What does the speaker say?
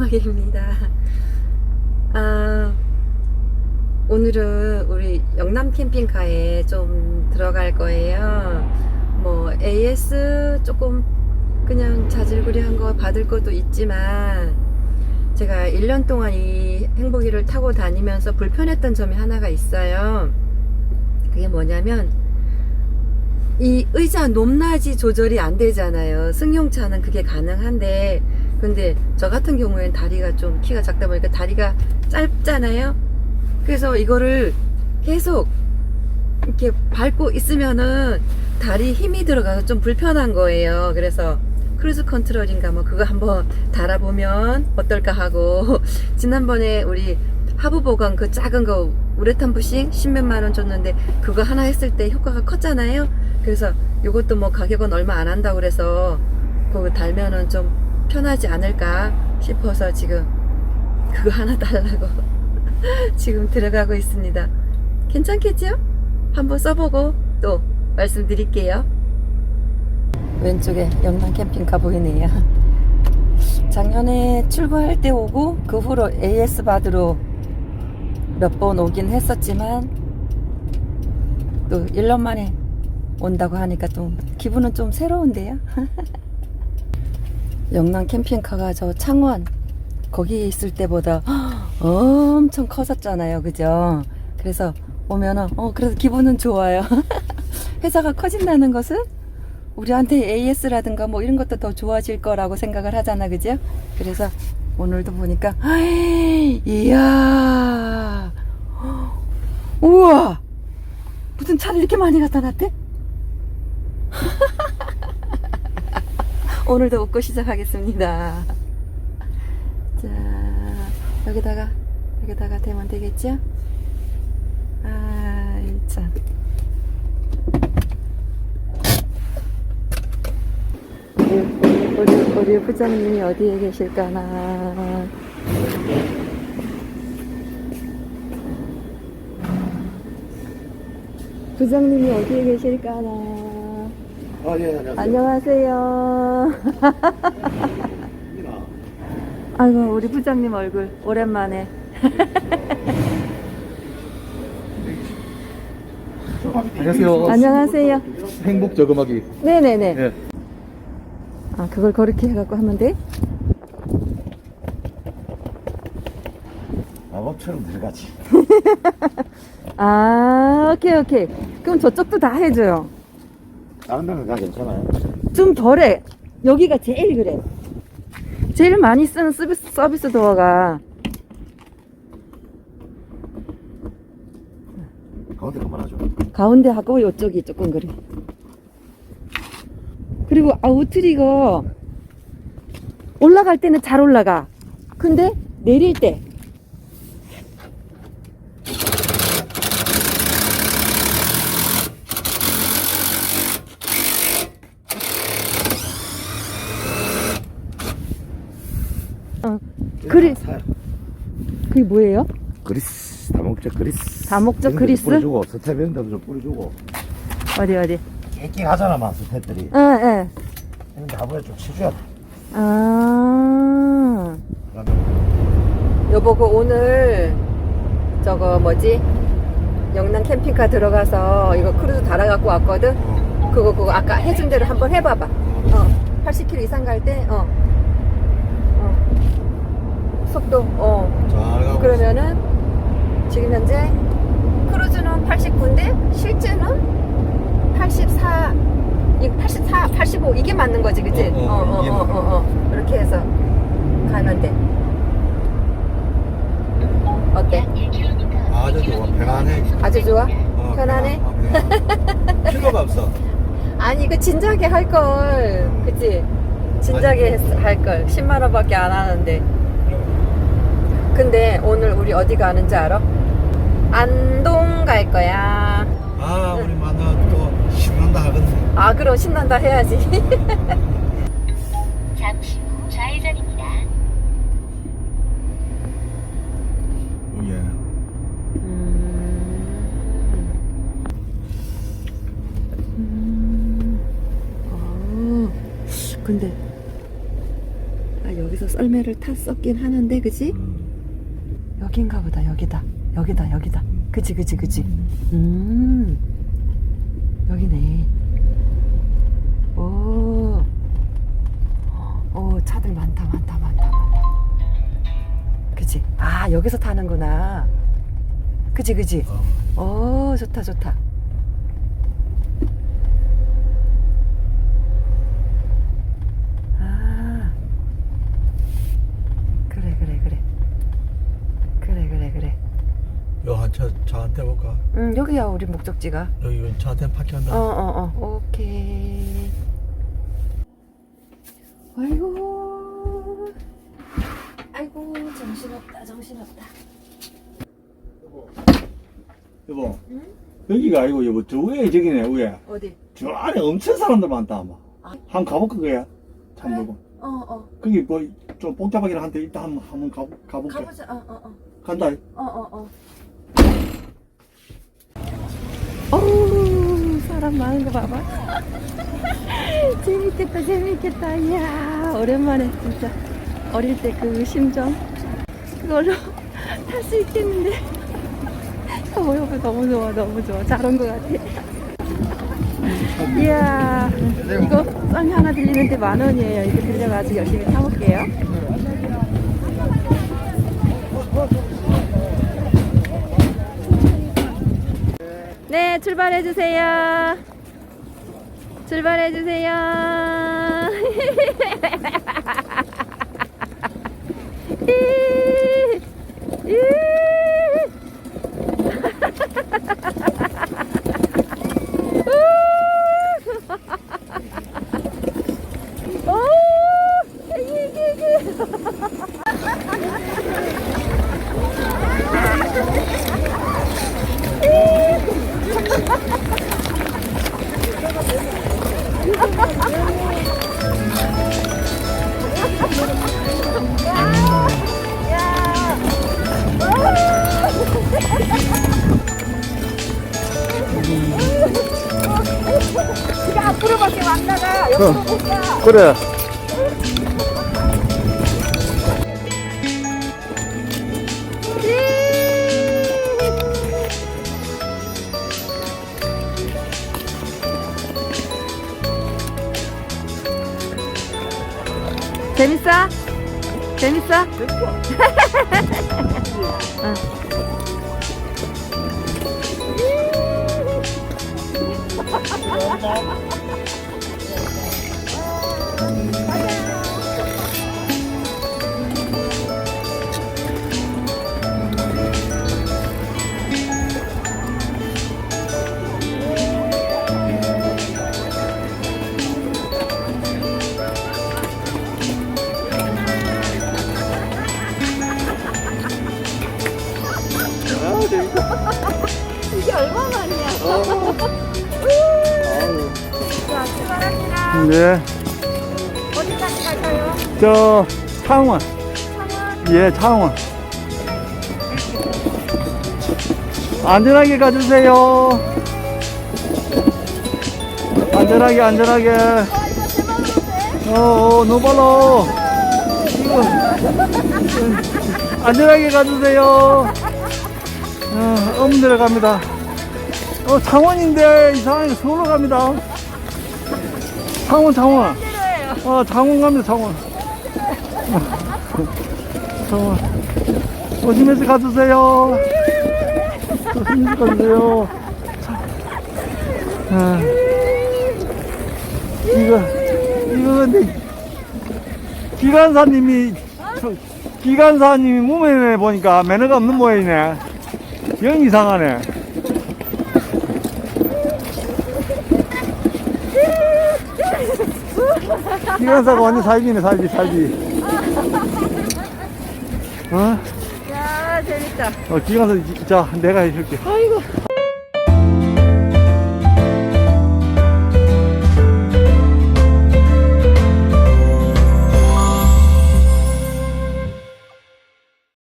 조그마기입니다. 아, 오늘은 우리 영남 캠핑카에 좀 들어갈 거예요. 뭐 AS 조금 그냥 자질구레한 거 받을 것도 있지만 제가 1년 동안 이 행복이를 타고 다니면서 불편했던 점이 하나가 있어요. 그게 뭐냐면 이 의자 높낮이 조절이 안 되잖아요. 승용차는 그게 가능한데, 근데 저 같은 경우에는 다리가 좀 키가 작다 보니까 다리가 짧잖아요. 그래서 이거를 계속 이렇게 밟고 있으면은 다리 힘이 들어가서 좀 불편한 거예요. 그래서 크루즈 컨트롤인가 뭐 그거 한번 달아보면 어떨까 하고 지난번에 우리 하부 보강 그 작은 거 우레탄 부싱 십몇만 원 줬는데 그거 하나 했을 때 효과가 컸잖아요. 그래서 이것도 뭐 가격은 얼마 안 한다고 그래서 그거 달면은 좀 편하지 않을까 싶어서 지금 그거 하나 달라고 지금 들어가고 있습니다. 괜찮겠죠? 한번 써보고 또 말씀드릴게요. 왼쪽에 영남 캠핑카 보이네요. 작년에 출고할 때 오고 그 후로 AS 받으러 몇번 오긴 했었지만 또 1년 만에 온다고 하니까 좀 기분은 좀 새로운데요. 영남 캠핑카가 저 창원 거기 있을 때보다 엄청 커졌잖아요. 그죠? 그래서 오면은 어 그래서 기분은 좋아요. 회사가 커진다는 것은 우리한테 AS라든가 뭐 이런 것도 더 좋아질 거라고 생각을 하잖아. 그죠? 그래서 오늘도 보니까 이야 우와 무슨 차를 이렇게 많이 갖다 놨대? 오늘도 웃고 시작하겠습니다. 자, 여기다가, 여기다가 대면 되겠죠? 아, 참. 우리, 우리, 우리 부장님이 어디에 계실까나. 부장님이 어디에 계실까나. 아, 예, 안녕하세요. 아이고 우리 부장님 얼굴 오랜만에 안녕하세요. 안녕하세요 행복 저금하기. 네네네 예. 아 그걸 그렇게 해갖고 하면 돼? 마법처럼 들어가지. 아 오케이 오케이 그럼 저쪽도 다 해줘요 다른 데는 다 괜찮아요. 좀 덜해. 여기가 제일 그래. 제일 많이 쓰는 서비스, 서비스 도어가. 가운데 그만하죠. 가운데 하고 이쪽이 조금 그래. 그리고 아우트리거 올라갈 때는 잘 올라가. 근데 내릴 때 어, 그리- 사- 그게 뭐예요? 그리스. 다목적 그리스. 다목적 그리스? 뿌려주고, 스텝 이런 데도 좀 뿌려주고. 어디 어디 깨끗하잖아, 막 스텝들이. 응, 응. 이런 데 한번에 좀 치줘야 돼. 아. 그러면 여보고 오늘 저거 뭐지? 영남 캠핑카 들어가서 이거 크루즈 달아갖고 왔거든? 어, 그거 그거 아까 해준 대로 한번 해봐봐. 어. 80km 이상 갈 때, 어. 어. 속도, 어. 잘 가고. 그러면은 지금 현재 크루즈는 89인데 실제는 84, 이 84, 85 이게 맞는 거지, 그치? 어, 어, 이게 어, 맞는 어, 어. 이렇게 해서 가는데. 어때? 아주 좋아. 편안해. 아주 좋아? 어, 편안해? 편안- 어, 필요가 없어. 아니, 그 진작에 할 걸. 그치? 진작에 했- 할 걸. 10만 원밖에 안 하는데. 근데 오늘 우리 어디 가는지 알아? 안동 갈 거야. 아, 우리 만나 또 신난다 하겠네. 아, 그럼 신난다 해야지. 잠시 후 좌회전입니다. 예. 음. 아, 근데 아, 여기서 여기서 썰매를 탔었긴 하는데 그지? 음. 여긴가 보다. 여기다. 여기다. 여기다. 그지 그지 그지. 음. 여기네. 오, 오 차들 많다 많다 많다 많다. 그지? 아 여기서 타는구나. 그지 그지? 어. 오 좋다 좋다 아 그래 그래 그래 그래 그래 그래 차한테 볼까? 응 여기야 우리 목적지가 여기 차한테 파킹한다. 어어 어 오케이 아이고 아이고 정신없다 정신없다 여보. 여기가 아니고 여보 저 위에 저기네 위에. 어디 저 안에 엄청 사람들 많다 아마. 아. 한번 가볼까 그야? 참 보고. 어어 거기 뭐좀 복잡하긴 한데 일단 한번 한번 가 가볼게. 가보자 어어어 간다. 어어어 어 우 사람 많은 거 봐봐. 재밌겠다 재밌겠다. 이야 오랜만에 진짜 어릴 때 그 심정. 그걸로 탈 수 있겠는데? 어, 여보 너무 좋아 너무 좋아. 잘 온 것 같아. 이야 이거 썰매 하나 들리는데 만 원이에요. 이거 들려가지고 열심히 타볼게요 네, 출발해 주세요. 출발해 주세요. 그래. 재밌어? 재밌어? 응. 네. 어디까지 갈까요? 저 창원. 창원? 예, 창원. 안전하게 가주세요. 안전하게, 안전하게. 어? 어, 어, 노발로. 이거. 안전하게 가주세요. 어, 엄대로 갑니다. 어, 창원인데 이상하게 서울로 갑니다. 창원, 창원. 어, 창원 갑니다, 창원. 창원. 조심해서 가주세요. 조심해서 가주세요. 아, 이거, 이거 근데, 기관사님이, 저- 기관사님이 몸에 보니까 매너가 없는 모양이네. 영 이상하네. 기관사가 완전 살기네, 살기, 살기. 어? 야, 재밌다. 어, 기관사, 자, 내가 해줄게. 아이고.